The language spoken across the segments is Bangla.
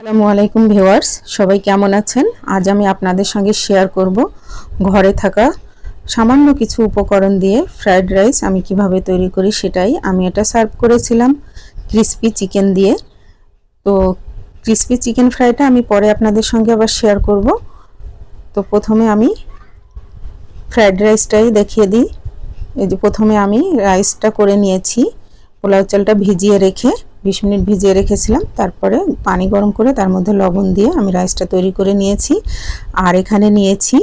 আসসালামু আলাইকুম ভিউয়ার্স, সবাই কেমন আছেন? আজ আমি আপনাদের সঙ্গে শেয়ার করব ঘরে থাকা সামান্য কিছু উপকরণ দিয়ে ফ্রাইড রাইস আমি কীভাবে তৈরি করি সেটাই আমি এটা সার্ভ করেছিলাম ক্রিসপি চিকেন দিয়ে। তো ক্রিসপি চিকেন ফ্রাইটা আমি পরে আপনাদের সঙ্গে আবার শেয়ার করব। তো প্রথমে আমি ফ্রাইড রাইসটাই দেখিয়ে দিই। এই যে প্রথমে আমি রাইসটা করে নিয়েছি, পোলাও চালটা ভিজিয়ে রেখে বিশ মিনিট ভিজিয়ে রেখেছিলাম। তারপরে পানি গরম করে তার মধ্যে লবণ দিয়ে আমি রাইসটা তৈরি করে নিয়েছি। আর এখানে নিয়েছি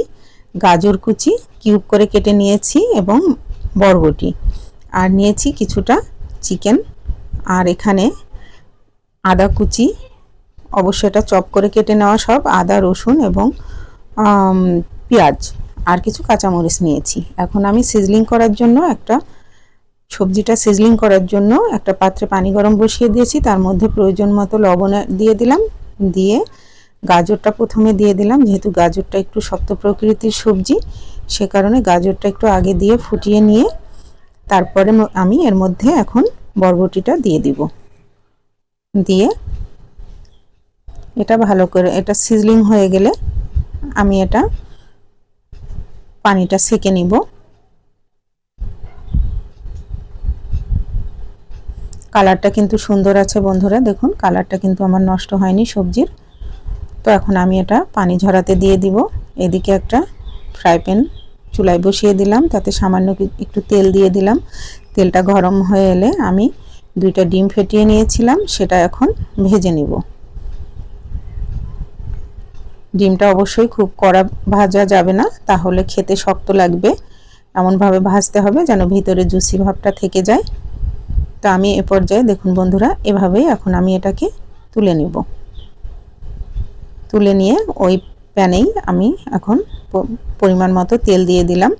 গাজর কুচি, কিউব করে কেটে নিয়েছি এবং বরবটি। আর নিয়েছি কিছুটা চিকেন। আর এখানে আদা কুচি অবশ্যই এটা চপ করে কেটে নেওয়া সব, আদা, রসুন এবং পেঁয়াজ। আর কিছু কাঁচামরিচ নিয়েছি। এখন আমি সিজলিং করার জন্য একটা সবজিটা সিজলিং করার জন্য একটা পাত্রে পানি গরম বসিয়ে দিয়েছি। তার মধ্যে প্রয়োজন মতো লবণ দিয়ে দিলাম। দিয়ে গাজরটা প্রথমে দিয়ে দিলাম। যেহেতু গাজরটা একটু শক্ত প্রকৃতির সবজি, সে কারণে গাজরটা একটু আগে দিয়ে ফুটিয়ে নিয়ে তারপরে আমি এর মধ্যে এখন বরবটিটা দিয়ে দিব। দিয়ে এটা ভালো করে, এটা সিজলিং হয়ে গেলে আমি এটা পানিটা সেকে নিব। কালারটা কিন্তু সুন্দর আছে বন্ধুরা, দেখুন, কালারটা কিন্তু আমার নষ্ট হয়নি সবজির। তো এখন আমি এটা পানি ঝরাতে দিয়ে দিব। এদিকে একটা ফ্রাই প্যান চুলায় বসিয়ে দিলাম, তাতে সামান্য একটু তেল দিয়ে দিলাম। তেলটা গরম হয়ে এলে আমি দুইটা ডিম ফেটিয়ে নিয়েছিলাম, সেটা এখন ভেজে নিব। ডিমটা অবশ্যই খুব কড়া ভাজা যাবে না, তাহলে খেতে শক্ত লাগবে। এমনভাবে ভাজতে হবে যেন ভিতরে জুসি ভাবটা থেকে যায়। তো আমি এ পর্যায়ে, দেখুন বন্ধুরা, এভাবেই এখন আমি এটাকে তুলে নিব। তুলে নিয়ে ওই প্যানেই আমি এখন পরিমাণ মতো তেল দিয়ে দিলাম।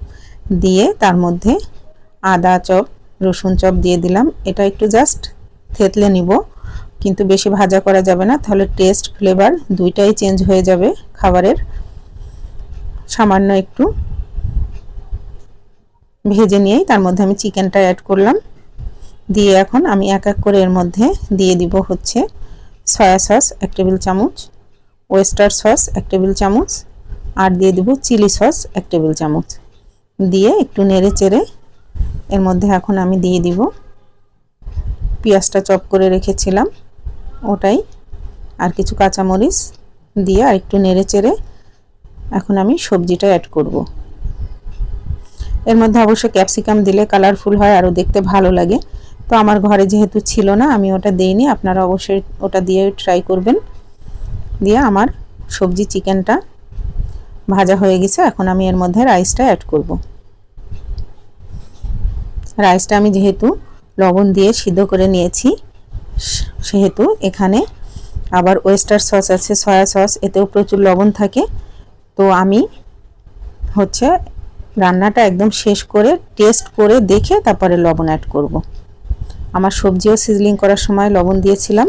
দিয়ে তার মধ্যে আদা চপ, রসুন চপ দিয়ে দিলাম। এটা একটু জাস্ট থেতলে নিব। কিন্তু বেশি ভাজা করা যাবে না, তাহলে টেস্ট ফ্লেভার দুইটাই চেঞ্জ হয়ে যাবে খাবারের। সামান্য একটু ভেজে নিয়েই তার মধ্যে আমি চিকেনটা অ্যাড করলাম। দিয়ে এখন আমি এক এক করে এর মধ্যে দিয়ে দিব হচ্ছে সয়া সস এক টেবিল চামচ ওয়েস্টার সস এক টেবিল চামচ আর দিয়ে দিব চিলি সস এক টেবিল চামচ। দিয়ে একটু নেড়ে চেড়ে এর মধ্যে এখন আমি দিয়ে দিব। পেঁয়াজটা চপ করে রেখেছিলাম ওটাই আর কিছু কাঁচামরিচ দিয়ে আর একটু নেড়ে চেড়ে এখন আমি সবজিটা অ্যাড করব। এর মধ্যে অবশ্য ক্যাপসিকাম দিলে কালারফুল হয়, আরও দেখতে ভালো লাগে। তো আমার ঘরে যেহেতু ছিল না, আমি ওটা দেইনি। আপনারা অবশ্যই ওটা দিয়ে ট্রাই করবেন। দিয়ে আমার সবজি চিকেনটা ভাজা হয়ে গেছে। এখন আমি এর মধ্যে রাইসটা অ্যাড করব। রাইসটা আমি যেহেতু লবণ দিয়ে সিদ্ধ করে নিয়েছি, সেহেতু এখানে আবার ওয়েস্টার সস আছে সয়া সস এতেও প্রচুর লবণ থাকে। তো আমি হচ্ছে রান্নাটা একদম শেষ করে টেস্ট করে দেখে তারপরে লবণ অ্যাড করব। আমার সবজিও সিজলিং করার সময় লবণ দিয়েছিলাম,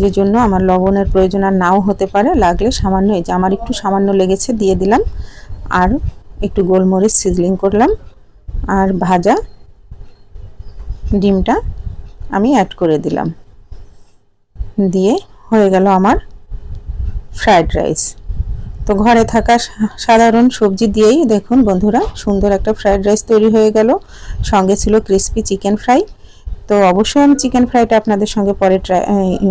যে জন্য আমার লবণের প্রয়োজন আর নাও হতে পারে, লাগলে সামান্য এই যে আমার একটু সামান্য লেগেছে দিয়ে দিলাম, আর একটু গোলমরিচ সিজলিং করলাম, আর ভাজা ডিমটা আমি অ্যাড করে দিলাম। দিয়ে হয়ে গেল আমার ফ্রায়েড রাইস তো ঘরে থাকা সাধারণ সবজি দিয়েই দেখুন বন্ধুরা, সুন্দর একটা ফ্রায়েড রাইস তৈরি হয়ে গেল। সঙ্গে ছিল ক্রিস্পি চিকেন ফ্রাই তো অবশ্যই আমি চিকেন ফ্রাইটা আপনাদের সঙ্গে পরে ট্রাই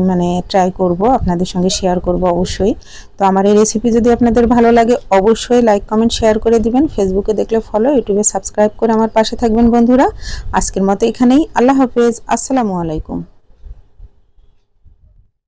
মানে ট্রাই করব, আপনাদের সঙ্গে শেয়ার করব অবশ্যই। তো আমার এই রেসিপি যদি আপনাদের ভালো লাগে, অবশ্যই লাইক কমেন্ট শেয়ার করে দিবেন। ফেসবুকে দেখলে ফলো ইউটিউবে সাবস্ক্রাইব করে আমার পাশে থাকবেন বন্ধুরা। আজকের মতো এখানেই, আল্লাহ হাফেজ, আসসালামু আলাইকুম।